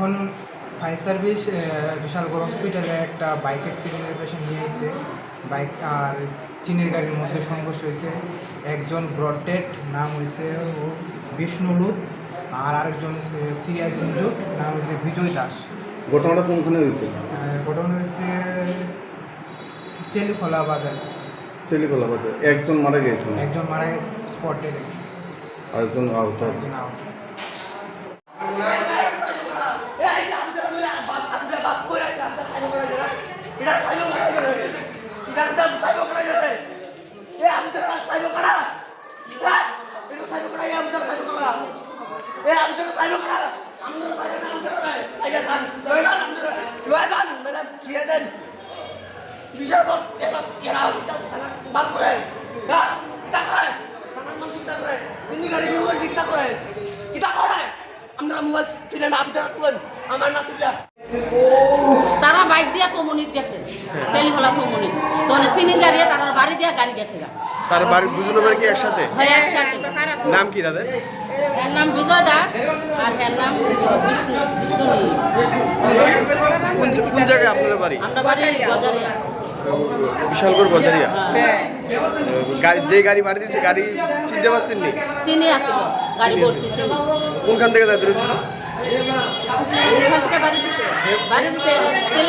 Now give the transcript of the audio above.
Fire service Bishalgarh হসপিটালে একটা bike অ্যাক্সিডেন্টের পেশেন্ট নিয়ে এসেছে। বাইক আর চিনের গাড়ির মধ্যে সংঘর্ষ হয়েছে। একজন ব্রডডেড নাম হয়েছে ও বিষ্ণুলুপ আর আরেকজন সিরিয়াস ইনজুড নাম হয়েছে বিজয় দাস। ঘটনাটা কোনখানে হয়েছে? ঘটনা হয়েছে চেলিখোলা বাজার। চেলিকোলা বাজার। একজন মারা গিয়েছিল? একজন মারা গেছে স্পটে আর একজন আহত। আছে আমরা মোবাইল তুলে না ভিতরে তুলেন আমার না তুলে তারা বাইক দিয়া চমনিত গেছে। চেলিখোলা চমনিত। তো চিনি গাড়িয়ে তারা বাড়ি দিয়া গাড়ি গেছে। তার বাড়ি দুজনের বাড়ি কি একসাথে? হয় একসাথে। নাম কি তাদের এর নাম বিজয় দাস আর এর নাম বিষ্ণু বিষ্ণু কোন কোন জায়গায় আপনাদের বাড়ি? আমরা বাড়ি বিশালগড় বাজারিয়া গাড়ি যে গাড়ি মারি দিয়েছে গাড়ি চিনতে পারছেন নি? চিনি আসিল গাড়ি কোনখান থেকে তাদের ওখান থেকে বাড়ি দিছে? বাড়ি দিছে চমনিত